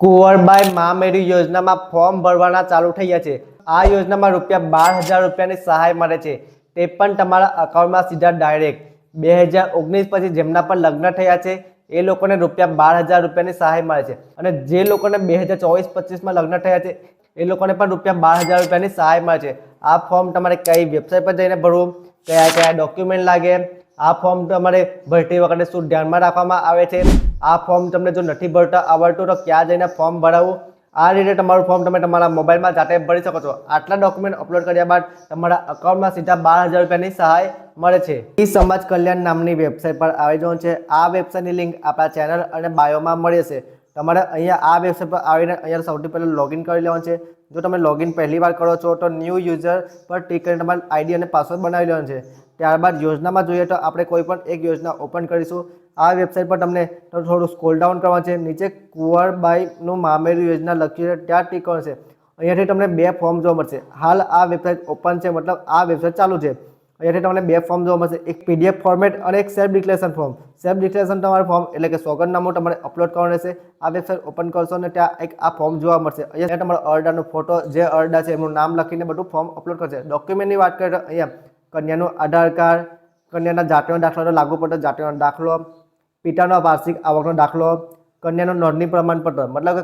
કુંવરબાઈ મા મેરી યોજનામાં ફોર્મ ભરવાના ચાલુ થઈ ગયા છે. આ યોજનામાં રૂપિયા બાર હજાર રૂપિયાની સહાય મળે છે. તે પણ તમારા અકાઉન્ટમાં સીધા ડાયરેક્ટ. બે હજાર ઓગણીસ પછી જેમના પણ લગ્ન થયા છે, એ લોકોને રૂપિયા બાર હજાર રૂપિયાની સહાય મળે છે. અને જે લોકોને બે હજાર ચોવીસ પચીસમાં લગ્ન થયા છે, એ લોકોને પણ રૂપિયા બાર હજાર રૂપિયાની સહાય મળે છે. આ ફોર્મ તમારે કઈ વેબસાઇટ પર જઈને ભરવું, કયા કયા ડોક્યુમેન્ટ લાગે, આ ફોર્મ તમારે ભરતી વખતે શું ધ્યાનમાં રાખવામાં આવે છે આ ફોર્મ તમને જો નથી ભરતા આવડતું તો ક્યાં જઈને ફોર્મ ભરાવવું આ રીતે તમારું ફોર્મ તમે તમારા મોબાઈલમાં જાતે ભરી શકો છો. આટલા ડોક્યુમેન્ટ અપલોડ કર્યા બાદ તમારા અકાઉન્ટમાં સીધા બાર હજાર રૂપિયાની સહાય મળે છે. ઈ સમાજ કલ્યાણ નામની વેબસાઇટ પર આવી જવાનું છે. આ વેબસાઇટની લિંક આપણા ચેનલ અને બાયોમાં મળી છે તમારે અહીંયા આ વેબસાઇટ પર આવીને અહીંયા સૌથી પહેલાં લોગિન કરી લેવાનું છે. જો તમે લોગિન પહેલી વાર કરો છો તો ન્યૂ યુઝર પર ટીક કરીને તમારે આઈડી અને પાસવર્ડ બનાવી લેવાનું છે. ત્યારબાદ યોજનામાં જોઈએ તો આપણે કોઈ પણ એક યોજના ઓપન કરીશું. આ વેબસાઇટ પર તમને થોડું સ્કોલ ડાઉન કરવાનું છે. નીચે કુંવરબાઈનું મામેરું યોજના લખ્યું છે. ત્યાં ટીક છે. અહીંયાથી તમને બે ફોર્મ જોવા મળશે. હાલ આ વેબસાઇટ ઓપન છે. મતલબ આ વેબસાઇટ ચાલુ છે. અહીંયાથી તમને બે ફોર્મ જોવા મળશે. એક પીડીએફ ફોર્મેટ અને એક self declaration form self declaration તમારું ફોર્મ એટલે કે સોગંદનામું તમારે અપલોડ કરવાનું રહેશે. આ વેબસાઇટ ઓપન કરશો અને ત્યાં એક આ ફોર્મ જોવા મળશે. અહીંયા તમારો અરડાનો ફોટો જે અરડા છે એમનું નામ લખીને બધું ફોર્મ અપલોડ કરશે. ડોક્યુમેન્ટની વાત કરીએ તો અહીંયા કન્યાનું આધાર કાર્ડ કન્યાના જાતિનો દાખલો લાગુ પડતો જાતિનો દાખલો પિતાનો વાર્ષિક આવકનો દાખલો કન્યાનું નોંધણી પ્રમાણપત્ર મતલબ કે